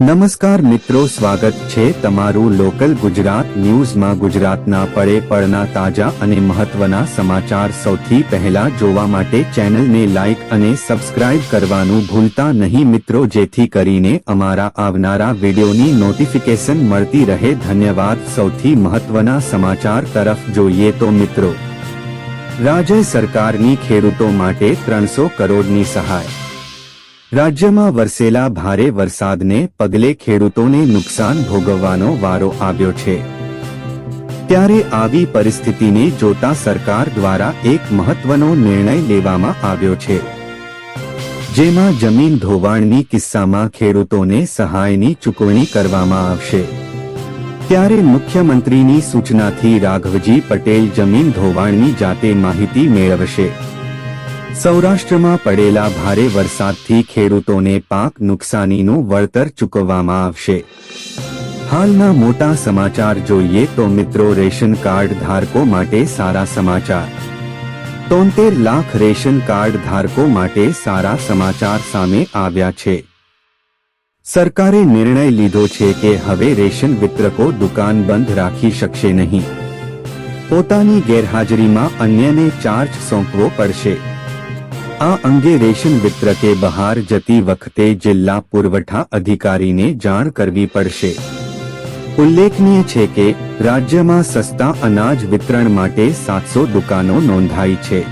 નમસ્કાર મિત્રો, સ્વાગત છે તમારું લોકલ ગુજરાત ન્યૂઝમાં. ગુજરાતના પડે પળના તાજા અને મહત્વના સમાચાર સૌથી પહેલા જોવા માટે ચેનલને લાઇક અને સબસ્ક્રાઇબ કરવાનું ભૂલતા નહીં મિત્રો, જેથી કરીને અમારા આવનારા વિડીયોની નોટિફિકેશન મળતી રહે. ધન્યવાદ. સૌથી મહત્વના સમાચાર તરફ જોઈએ તો મિત્રો, રાજ્ય સરકારની ખેડૂતો માટે ત્રણસો કરોડની સહાય રાજ્યમાં વરસેલા ભારે વરસાદને પગલે ખેડૂતોને નુકસાન ભોગવવાનો વારો આવ્યો છે. ત્યારે આવી પરિસ્થિતિને જોતા સરકાર દ્વારા એક મહત્વનો નિર્ણય લેવામાં આવ્યો છે. જેમાં જમીન ધોવાણની કિસ્સામાં ખેડૂતોને સહાયની ચૂકવણી કરવામાં આવશે. ત્યારે મુખ્યમંત્રીની સૂચનાથી રાઘવજી પટેલ જમીન ધોવાણની જાતે માહિતી મેળવશે. સૌરાષ્ટ્રમાં પડેલા ભારે વરસાદથી ખેડૂતોને પાક નુકસાનીનું વળતર ચૂકવવામાં આવશે. હાલના મોટા સમાચાર જોઈએ તો મિત્રો રેશન કાર્ડ ધારકો માટે સારા સમાચાર. તોતેર લાખ રેશન કાર્ડ ધારકો માટે સારા સમાચાર સામે આવ્યા છે. સરકારે નિર્ણય લીધો છે કે હવે રેશન વિતરકો દુકાન બંધ રાખી શકશે નહીં. પોતાની ગેરહાજરીમાં અન્યને ચાર્જ સોંપવો પડશે. આ અંગે રેશન વિતરકે બહાર જતી વખતે જિલ્લા પુરવઠા અધિકારીને જાણ કરવી પડશે. ઉલ્લેખનીય છે કે, રાજ્યમાં સસ્તા અનાજ વિતરણ માટે સાતસો દુકાનો નોંધાઈ છે.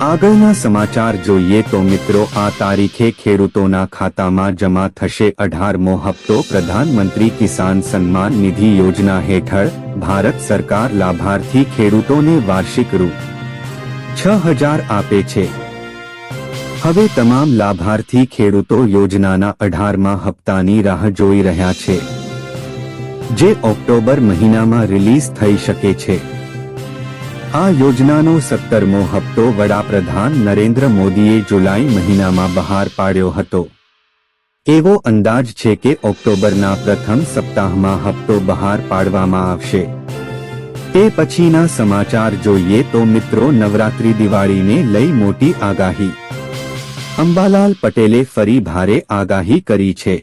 આગળના સમાચાર જોઈએ તો મિત્રો, આ તારીખે ખેડૂતોના ખાતામાં જમા થશે અઢારમો હપ્તો પ્રધાનમંત્રી કિસાન સન્માન નિધિ યોજના હેઠળ ભારત સરકાર લાભાર્થી ખેડૂતોને વાર્ષિક રૂ. છ હજાર આપે છે. હવે તમામ લાભાર્થી ખેડૂતો યોજનાના અઢારમાં હપ્તાની રાહ જોઈ રહ્યા છે, જે ઓક્ટોબર મહિનામાં રિલીઝ થઈ શકે છે. આ યોજનાનો સત્તરમો હપ્તો વડાપ્રધાન નરેન્દ્ર મોદીએ જુલાઈ મહિનામાં બહાર પાડ્યો હતો. એવો અંદાજ છે કે ઓક્ટોબરના પ્રથમ સપ્તાહમાં હપ્તો બહાર પાડવામાં આવશે. તે પછીના સમાચાર જોઈએ તો મિત્રો નવરાત્રી દિવાળીને લઈ મોટી આગાહી. અંબાલાલ પટેલે ફરી ભારે આગાહી કરી છે.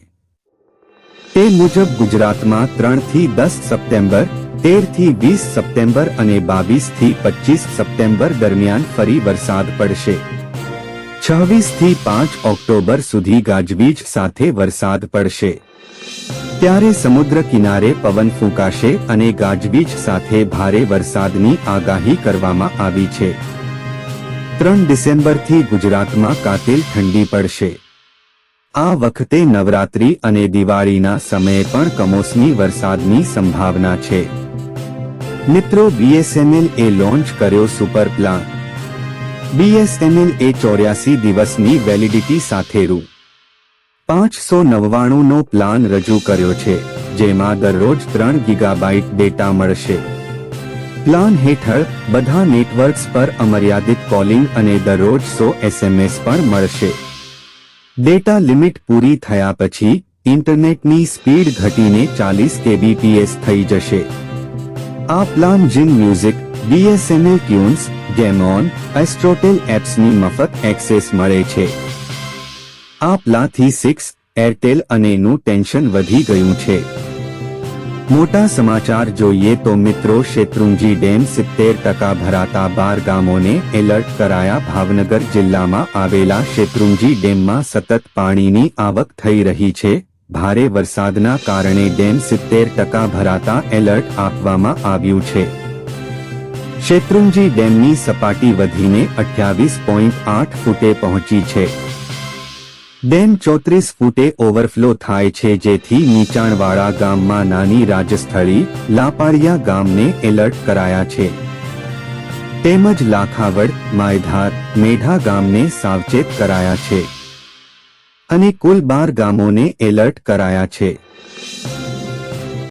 તે મુજબ ગુજરાતમાં ત્રણથી દસ સપ્ટેમ્બર, તેરથી વીસ સપ્ટેમ્બર અને બાવીસથી પચીસ સપ્ટેમ્બર દરમિયાન ફરી વરસાદ પડશે. છવ્વીસથી પાંચ ઓક્ટોબર સુધી ગાજવીજ સાથે વરસાદ પડશે. ત્યારે સમુદ્ર કિનારે પવન ફૂંકાશે અને ગાજવીજ સાથે ભારે વરસાદની આગાહી કરવામાં આવી છે. ત્રણ ડિસેમ્બરથી ગુજરાતમાં કાતિલ ઠંડી પડશે. આ વખતે નવરાત્રી અને દિવાળીના સમયે પણ કમોસમી વરસાદની સંભાવના છે. મિત્રો બીએસએનએલ એ લોન્ચ કર્યો સુપર પ્લાન. બીએસએનએલ એ ચોર્યાસી દિવસની વેલિડિટી સાથે રૂ. પાંચસો નવ્વાણુંનો પ્લાન રજૂ કર્યો છે, જેમાં દરરોજ ત્રણ ગીગાબાઇટ ડેટા મળશે. પ્લાન હેઠળ બધા નેટવર્ક્સ પર અમર્યાદિત કોલિંગ અને દરરોજ સો એસએમએસ પણ મળશે. ડેટા લિમિટ પૂરી થયા પછી ઇન્ટરનેટની સ્પીડ ઘટીને ચાલીસ કેબીપીએસ થઈ જશે. આ plan gym music BSNL tunes, Gameon, Astrotell એપ્સની મફત એક્સેસ મળે છે. આ પ્લાથી સિક્સ, એરટેલ અને નું ટેન્શન વધી ગયું છે. મોટા સમાચાર જોઈએ તો મિત્રો શેત્રુંજી ડેમ સિત્તેર ટકા ભરાતા બાર ગામોને એલર્ટ કરાયા ભાવનગર જિલ્લામાં આવેલા શેત્રુંજી ડેમમાં સતત પાણીની આવક થઈ રહી છે. ભારે વરસાદના કારણે ડેમ સિત્તેર ટકા ભરાતા એલર્ટ આપવામાં આવ્યું છે. શેત્રુંજી ડેમની સપાટી વધીને અઠ્યાવીસ પોઈન્ટ આઠ ફૂટે પહોંચી છે. ડેમ ચોત્રીસ ફૂટે ઓવરફ્લો થાય છે, જેથી નીચાણવાળા ગામમાં નાની રાજસ્થળી લાપાળિયા ગામને એલર્ટ કરાયા છે. તેમજ લાખાવડ, માયધાર, મેઢા ગામને સાવચેત કરાયા છે. અને કુલ બાર ગામોને એલર્ટ કરાયા છે.